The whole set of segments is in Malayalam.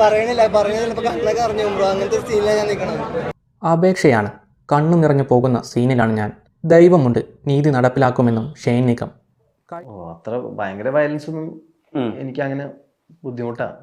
പറയണില്ല. കണ്ണൊക്കെ അറിഞ്ഞു ബ്രോ. അങ്ങനത്തെ സീനിലാണ് ഞാൻ നിൽക്കണത് അപേക്ഷയാണ്. കണ്ണു നിറഞ്ഞു പോകുന്ന സീനിലാണ് ഞാൻ. ദൈവമുണ്ട്. നീതി നടപ്പിലാക്കുമെന്നും ഷെയ്ൻ നീക്കം. അത്ര ഭയങ്കര വയലൻസ് ഒന്നും എനിക്ക് അങ്ങനെ ബുദ്ധിമുട്ടാണ്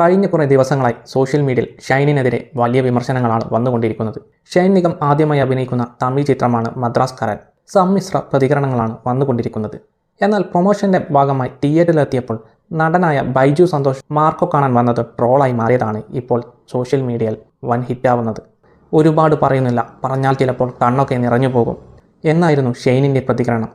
കഴിഞ്ഞ കുറേ ദിവസങ്ങളായി സോഷ്യൽ മീഡിയയിൽ ഷൈനിനെതിരെ വലിയ വിമർശനങ്ങളാണ് വന്നുകൊണ്ടിരിക്കുന്നത്. ഷൈൻ നിഗം ആദ്യമായി അഭിനയിക്കുന്ന തമിഴ് ചിത്രമാണ് മദ്രാസ് കരൻ സമ്മിശ്ര പ്രതികരണങ്ങളാണ് വന്നുകൊണ്ടിരിക്കുന്നത്. എന്നാൽ പ്രൊമോഷന്റെ ഭാഗമായി തിയേറ്ററിലെത്തിയപ്പോൾ നടനായ ബൈജു സന്തോഷ് മാർക്കോ കാണാൻ വന്നത് ട്രോളായി മാറിയതാണ് ഇപ്പോൾ സോഷ്യൽ മീഡിയയിൽ വൻ ഹിറ്റാവുന്നത് ഒരുപാട് പറയുന്നില്ല പറഞ്ഞാൽ ചിലപ്പോൾ കണ്ണൊക്കെ നിറഞ്ഞു പോകും. എന്നായിരുന്നു ഷെയ്നിന്റെ പ്രതികരണം.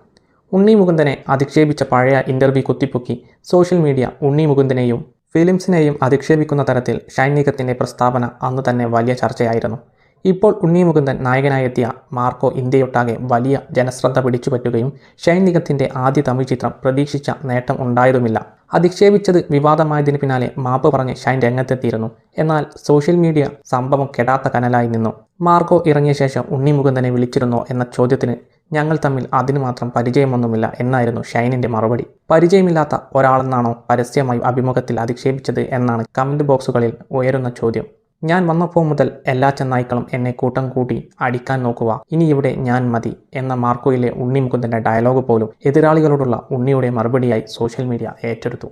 ഉണ്ണി മുകുന്ദനെ അധിക്ഷേപിച്ച പഴയ ഇന്റർവ്യൂ കുത്തിപ്പൊക്കി സോഷ്യൽ മീഡിയ ഉണ്ണി മുകുന്ദനെയും ഫിലിംസിനെയും അധിക്ഷേപിക്കുന്ന തരത്തിൽ ഷൈനികത്തിന്റെ പ്രസ്താവന അന്ന് തന്നെ വലിയ ചർച്ചയായിരുന്നു. ഇപ്പോൾ ഉണ്ണി മുകുന്ദൻ നായകനായി എത്തിയ മാർക്കോ ഇന്ത്യയൊട്ടാകെ വലിയ ജനശ്രദ്ധ പിടിച്ചുപറ്റുകയും ഷൈനികത്തിന്റെ ആദ്യ തമിഴ് ചിത്രം പ്രതീക്ഷിച്ച നേട്ടം ഉണ്ടായതുമില്ല. അധിക്ഷേപിച്ചത് വിവാദമായതിന് പിന്നാലെ മാപ്പ് പറഞ്ഞ് ഷൈൻ രംഗത്തെത്തിയിരുന്നു. എന്നാൽ സോഷ്യൽ മീഡിയ സംഭവം കെടാത്ത കനലായി നിന്നു. മാർക്കോ ഇറങ്ങിയ ശേഷം ഉണ്ണി മുകുന്ദനെ വിളിച്ചിരുന്നോ എന്ന ചോദ്യത്തിന് ഞങ്ങൾ തമ്മിൽ അതിനു മാത്രം പരിചയമൊന്നുമില്ല എന്നായിരുന്നു ഷൈനിന്റെ മറുപടി. പരിചയമില്ലാത്ത ഒരാളെന്നാണോ പരസ്യമായി അഭിമുഖത്തിൽ അധിക്ഷേപിച്ചത് എന്നാണ് കമന്റ് ബോക്സുകളിൽ ഉയരുന്ന ചോദ്യം. ഞാൻ വന്നപ്പോൾ മുതൽ എല്ലാ ചെന്നായ്ക്കളും എന്നെ കൂട്ടം കൂട്ടി അടിക്കാൻ നോക്കുക. ഇനി ഇവിടെ ഞാൻ മതി എന്ന മാർക്കോയിലെ ഉണ്ണി മുകുന്ദന്റെ ഡയലോഗ് പോലും എതിരാളികളോടുള്ള ഉണ്ണിയുടെ മറുപടിയായി സോഷ്യൽ മീഡിയ ഏറ്റെടുത്തു.